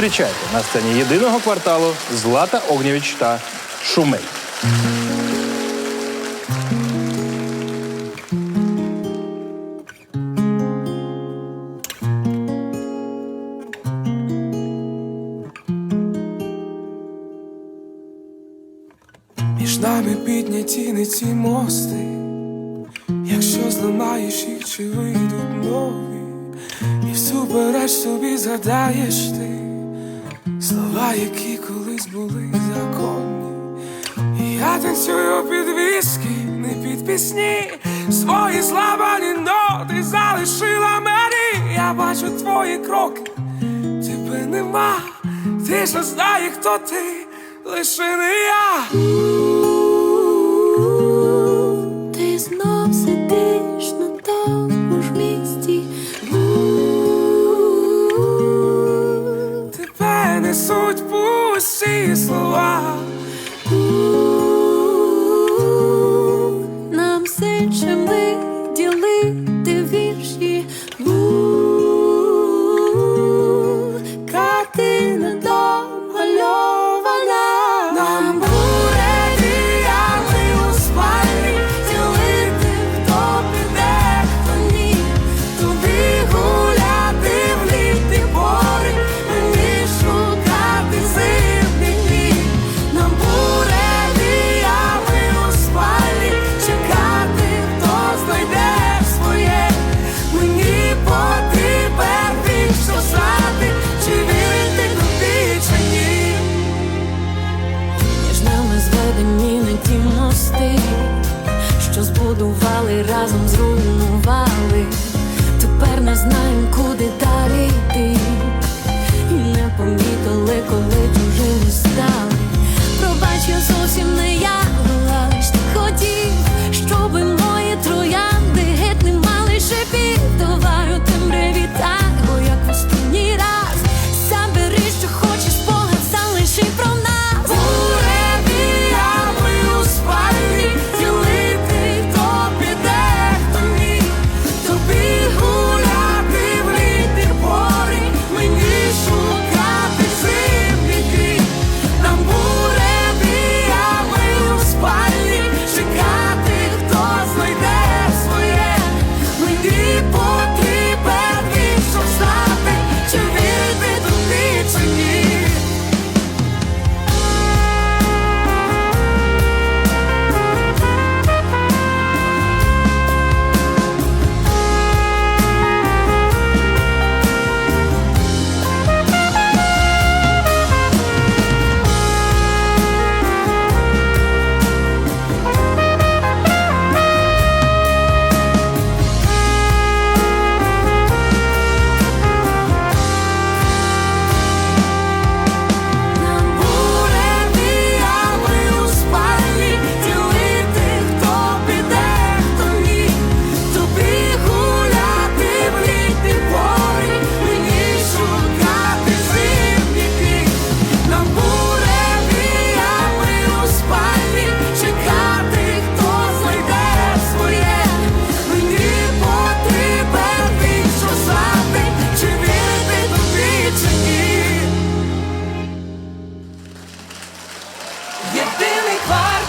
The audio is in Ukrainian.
Зустрічайте на сцені єдиного кварталу Злата Огнєвіч та Шумей. Між нами підняті не ці мости, якщо зламаєш їх, чи вийдуть нові, і всупереч собі згадаєш ти слова, які колись були законні. І я танцюю під віски, не під пісні, свої слабані ноти залишила мені. Я бачу твої кроки, тебе нема, ти ж не знаєш, хто ти, лише не я. Несуть пусті слова. climb